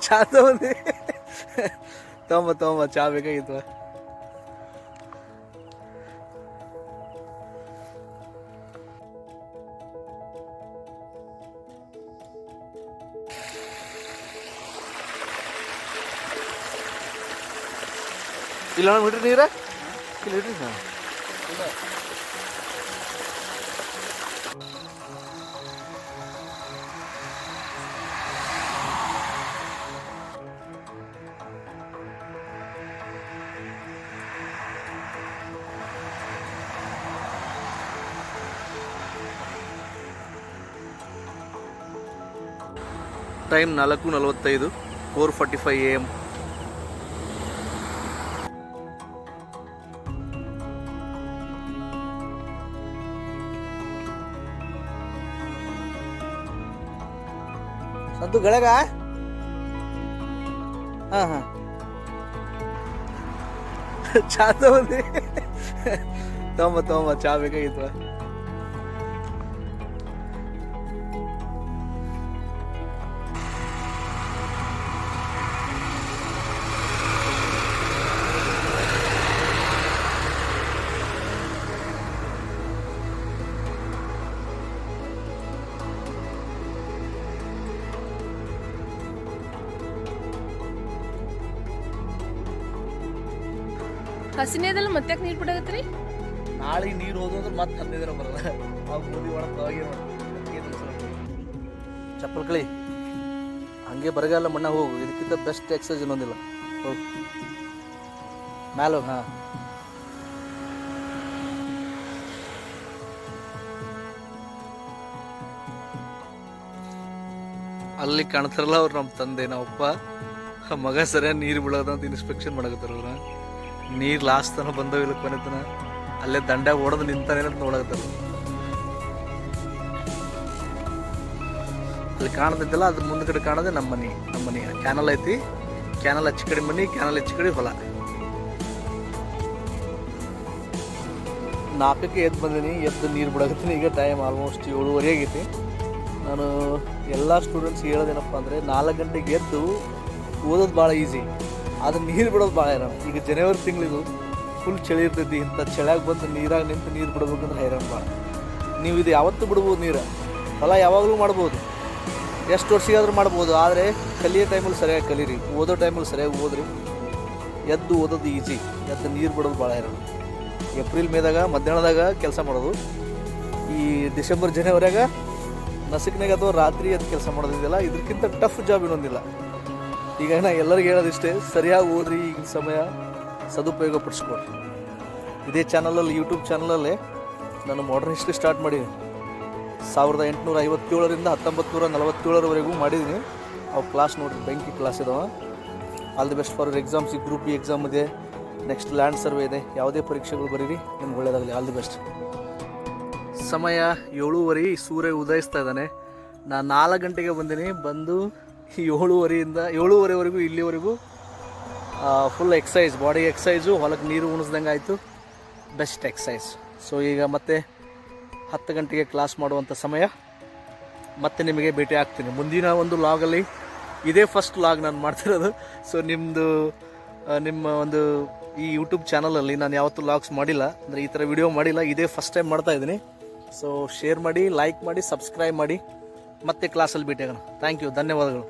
ಚಾ ತಗೊಂಡಿ ತೊಂಬ ತೊಂಬ ಚಾ ಬೇಕಾಗಿತ್ತು ಇಲ್ಲ ಬಿಡ್ರಿ ನೀರ ಇಲ್ಲ ಇಡ್ರಿ ಹಾ ಟೈಮ್ ನಾಲ್ಕು ನಲವತ್ತೈದು, four forty five A M ಅದು ಗಳಗ? ಹಾ ಹಾ. ಚಾ ತಗೊಂಡಿ ತಗೊಂಬ ತೊಂಬ ಚಾ ಬೇಕಾಗಿತ್ತು. ಹಸಿನೇದಲ್ಲ ಮತ್ತೆ ನೀರು ಬಿಡಾಗತ್ರಿ ನಾಳೆ ನೀರು ಹೋದ್ರೆ ಮತ್ತೆ ಹದಿನೈದರ ಬರಲ್ಲ ಆ ಬೂದಿ ಒಳಗೆ ಚಪ್ಪಲ್ ಕಳಿ ಹಂಗೆ ಬರಗಾಲ ಮಣ್ಣ ಹೋಗು. ಇದಕ್ಕಿಂತ ಬೆಸ್ಟ್ ಎಕ್ಸಸೈಸ್ ಇನ್ನೊಂದಿಲ್ಲ. ಹೋಗು. ಮ್ಯಾಲ ಹೋಗಿ ಹಾಂ. ಅಲ್ಲಿ ಕಾಣ್ತಾರಲ್ಲ ಅವ್ರು ನಮ್ಮ ತಂದೆ. ನಮ್ಮಪ್ಪ ಮಗ ಸರಿಯಾಗಿ ನೀರು ಬಿಡೋದಂತ ಇನ್ಸ್ಪೆಕ್ಷನ್ ಮಾಡಕತ್ತಾರ ಅವ್ರ ನೀರು ಲಾಸ್ಟ್ ತನ ಬಂದವಿಲ್ಲ ಕೊನೆ ತನ ಅಲ್ಲೇ ದಂಡ ಓಡೋದು ನಿಂತಾನೆ ಅಂತ ನೋಡಕತ್ತಾರ ಅಲ್ಲಿ ಕಾಣದಿದ್ದಲ್ಲ ಅದ್ರ ಮುಂದ್ಗಡೆ ಕಾಣೋದೆ ನಮ್ಮ ಮನೆ ನಮ್ಮ ಮನೆ. ಕ್ಯಾನಲ್ ಐತಿ ಕ್ಯಾನಲ್ ಹಚ್ಚ ಕಡೆ ಮನೆ ಕ್ಯಾನಲ್ ಹಚ್ಚ ಕಡೆ ಹೊಲ. ನಾಲ್ಕಕ್ಕೆ ಎದ್ದು ಬಂದೀನಿ, ಎದ್ದು ನೀರು ಬಿಡಕತ್ತೀನಿ. ಈಗ ಟೈಮ್ ಆಲ್ಮೋಸ್ಟ್ ಏಳುವರೆ ಆಗೈತಿ. ನಾನು ಎಲ್ಲ ಸ್ಟೂಡೆಂಟ್ಸ್ ಹೇಳೋದೇನಪ್ಪ ಅಂದರೆ ನಾಲ್ಕು ಗಂಟೆಗೆ ಎದ್ದು ಓದೋದು ಭಾಳ ಈಸಿ ಆದ್ರೆ ನೀರು ಬಿಡೋದು ಭಾಳ ಹೈರಾಣ. ಈಗ ಜನವರಿ ತಿಂಗಳಿದು ಫುಲ್ ಚಳಿ ಇರ್ತೈತಿ, ಇಂಥ ಚಳಿಯಾಗ ಬಂದು ನೀರಾಗ ನಿಂತು ನೀರು ಬಿಡ್ಬೇಕಂದ್ರೆ ಹೈರಾಣ ಭಾಳ. ನೀವು ಇದು ಯಾವತ್ತೂ ಬಿಡ್ಬೋದು ನೀರು. ಹೊಲ ಯಾವಾಗಲೂ ಮಾಡ್ಬೋದು. ಎಷ್ಟು ವರ್ಷಿಗಾದರೂ ಮಾಡ್ಬೋದು, ಆದರೆ ಕಲಿಯೋ ಟೈಮಲ್ಲಿ ಸರಿಯಾಗಿ ಕಲೀರಿ. ಓದೋ ಟೈಮಲ್ಲಿ ಸರಿಯಾಗಿ ಓದ್ರಿ. ಎದ್ದು ಓದೋದು ಈಸಿ ಎದ್ದು ನೀರು ಬಿಡೋದು ಭಾಳ ಹೈರಾಣ. ಏಪ್ರಿಲ್ ಮೇದಾಗ, ಮಧ್ಯಾಹ್ನದಾಗ ಕೆಲಸ ಮಾಡೋದು. ಈ ಡಿಸೆಂಬರ್, ಜನವರಿಯಾಗ ನಸುಕಿನಾಗ ಅಥವಾ ರಾತ್ರಿ ಅದು ಕೆಲಸ ಮಾಡೋದಿದೆಯಲ್ಲ, ಇದಕ್ಕಿಂತ ಟಫ್ ಜಾಬ್ ಇನ್ನೊಂದಿಲ್ಲ. ಈಗ ನಾ ಎಲ್ಲರಿಗೂ ಹೇಳೋದಿಷ್ಟೇ, ಸರಿಯಾಗಿ ಓದ್ರಿ ಈಗ ಸಮಯ ಸದುಪಯೋಗ ಪಡಿಸ್ಕೊಡ್ರಿ ಇದೇ ಚಾನಲಲ್ಲಿ ಯೂಟ್ಯೂಬ್ ಚಾನಲಲ್ಲೇ ನಾನು ಮಾಡರ್ನ್ ಹಿಸ್ಟ್ರಿ ಸ್ಟಾರ್ಟ್ ಮಾಡಿದ್ದೀನಿ. ಸಾವಿರದ ಎಂಟುನೂರ ಐವತ್ತೇಳರಿಂದ ಹತ್ತೊಂಬತ್ತು ನೂರ ನಲವತ್ತೇಳರವರೆಗೂ ಮಾಡಿದ್ದೀನಿ. ಅವು ಕ್ಲಾಸ್ ನೋಡ್ರಿ, ಬೆಂಕಿ ಕ್ಲಾಸ್ ಇದಾವೆ. All the best for exams ಈ ಗ್ರೂಪ್ ಬಿ ಎಕ್ಸಾಮ್ ಇದೆ. ನೆಕ್ಸ್ಟ್ ಲ್ಯಾಂಡ್ ಸರ್ವೆ ಇದೆ. ಯಾವುದೇ ಪರೀಕ್ಷೆಗಳು ಬರೀರಿ, ನಿಮ್ಗೆ ಒಳ್ಳೆಯದಾಗಲಿ ಆಲ್ ದಿ ಬೆಸ್ಟ್ ಸಮಯ ಏಳೂವರೆ, ಸೂರ್ಯ ಉದಯಿಸ್ತಾ ಇದ್ದಾನೆ. ನಾನು ನಾಲ್ಕು ಗಂಟೆಗೆ ಬಂದೀನಿ. ಬಂದು ಏಳುವರೆಯಿಂದ, ಏಳುವರೆವರೆಗೂ, ಇಲ್ಲಿವರೆಗೂ ಫುಲ್ ಎಕ್ಸಸೈಸ್ ಬಾಡಿ ಎಕ್ಸಸೈಸು ಹೊಲಕ್ಕೆ ನೀರು ಉಣಿಸ್ದಂಗೆ ಆಯಿತು. ಬೆಸ್ಟ್ ಎಕ್ಸಸೈಸ್ ಸೊ ಈಗ ಮತ್ತೆ ಹತ್ತು ಗಂಟೆಗೆ ಕ್ಲಾಸ್ ಮಾಡುವಂಥ ಸಮಯ. ಮತ್ತೆ ನಿಮಗೆ ಭೇಟಿ ಆಗ್ತೀನಿ. ಮುಂದಿನ ಒಂದು ಲಾಗಲ್ಲಿ ಇದೇ ಫಸ್ಟ್ ಲಾಗ್ ನಾನು ಮಾಡ್ತಿರೋದು. ಸೊ ನಿಮ್ಮದು ನಿಮ್ಮ ಒಂದು ಈ ಯೂಟ್ಯೂಬ್ ಚಾನಲಲ್ಲಿ ನಾನು ಯಾವತ್ತೂ ಲಾಗ್ಸ್ ಮಾಡಿಲ್ಲ. ಅಂದರೆ ಈ ಥರ ವಿಡಿಯೋ ಮಾಡಿಲ್ಲ. ಇದೇ ಫಸ್ಟ್ ಟೈಮ್ ಮಾಡ್ತಾ ಇದ್ದೀನಿ. ಸೊ ಶೇರ್ ಮಾಡಿ ಲೈಕ್ ಮಾಡಿ ಸಬ್ಸ್ಕ್ರೈಬ್ ಮಾಡಿ. ಮತ್ತೆ ಕ್ಲಾಸಲ್ಲಿ ಭೇಟಿಯಾಗೋಣ ಥ್ಯಾಂಕ್ ಯು ಧನ್ಯವಾದಗಳು.